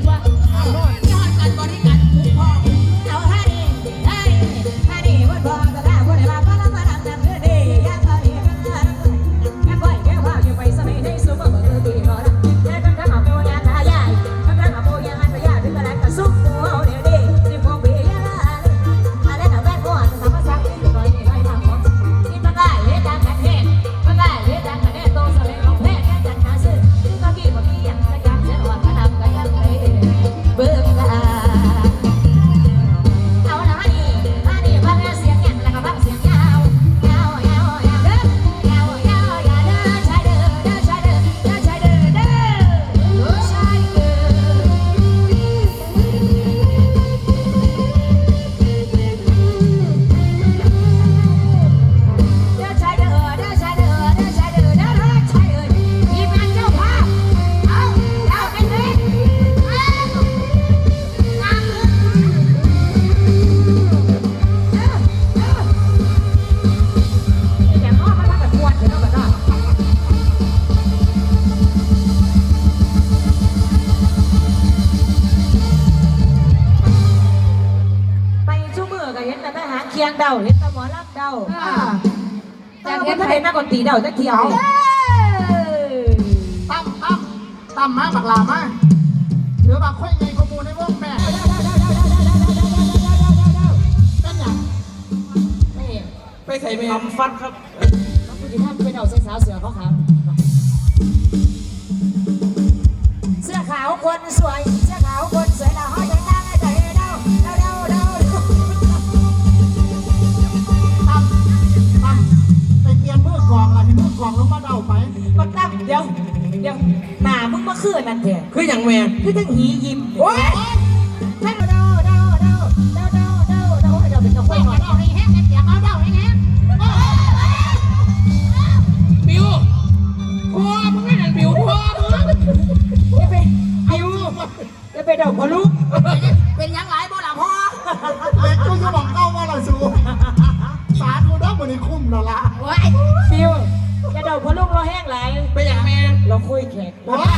Bye. เห็นแต่ไปหาเคียงเดาเห็นแต่หมอลำเดาอยากเห็นทะเลนักดนตรีเดาจะเที่ยวตั้มตั้มตั้มมาบักลามาเหลือบักค่อยไงขโมยในวงแม่เป็นอย่างไม่เห็นไปใส่เมทำฟันครับแล้วคุณที่ท่านเป็นเอาเสื้อสาวเสือเขาขาวเสื้อขาวคนสวย เสื้อขาวคนาไปบักตั้มเดี๋ยว เดี๋ยวหนามึงมาคือนั่นแท้คืออย่างแม่คือทั้งหียิบโอ้ยให้เราเดาเดาเดาเดาเดาเดาเดาเราเป็นเจ้าคนก่อนบิวพ่อมึงไม่นั่บิวพ่อจะไปอายุจะไปเดาพอลูเป็นยังไงบ่ล่ะพ่อเด็กกูจะบอกเก้าว่าเราสูสารกูเด้อมันนี้คุ้มแล้ล่ะ ฟิวอย่าเดาพอลูกเราแห้งไหลไปอย่างแม่เราคุยแขกโอ้ย